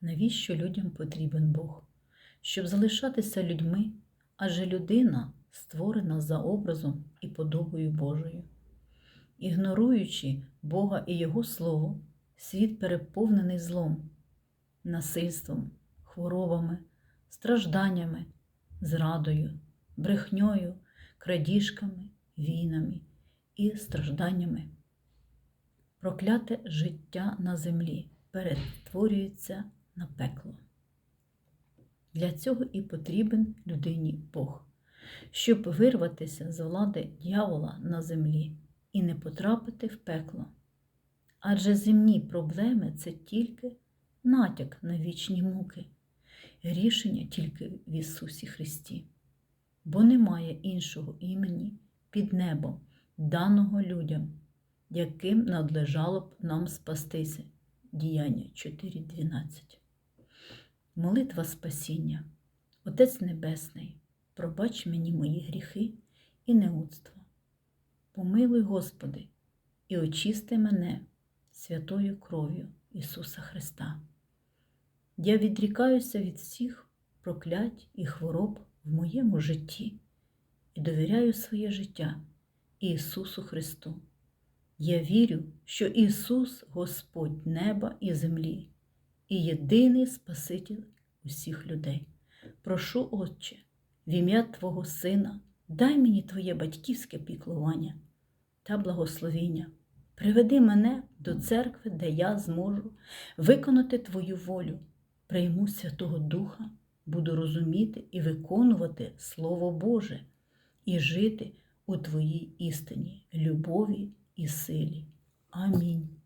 навіщо людям потрібен Бог? Щоб залишатися людьми, адже людина створена за образом і подобою Божою. Ігноруючи Бога і Його Слово, світ переповнений злом, насильством, хворобами, стражданнями, зрадою, брехньою, крадіжками, війнами і стражданнями. Прокляте життя на землі перетворюється на пекло. Для цього і потрібен людині Бог, щоб вирватися з влади дьявола на землі і не потрапити в пекло. Адже земні проблеми це тільки натяк на вічні муки, рішення тільки в Ісусі Христі, бо немає іншого імені під небом, даного людям, яким надлежало б нам спастися. Діяння 4.12. Молитва спасіння. Отець Небесний, пробач мені мої гріхи і неудство. Помилуй, Господи, і очисти мене святою кров'ю Ісуса Христа. Я відрікаюся від всіх проклять і хвороб в моєму житті і довіряю своє життя Ісусу Христу. Я вірю, що Ісус Господь неба і землі і єдиний Спаситель усіх людей. Прошу, Отче, в ім'я Твого Сина, дай мені Твоє батьківське піклування та благословіння. Приведи мене до церкви, де я зможу виконати Твою волю, прийму Святого Духа, буду розуміти і виконувати Слово Боже і жити у Твоїй істині, любові і силі. Амінь.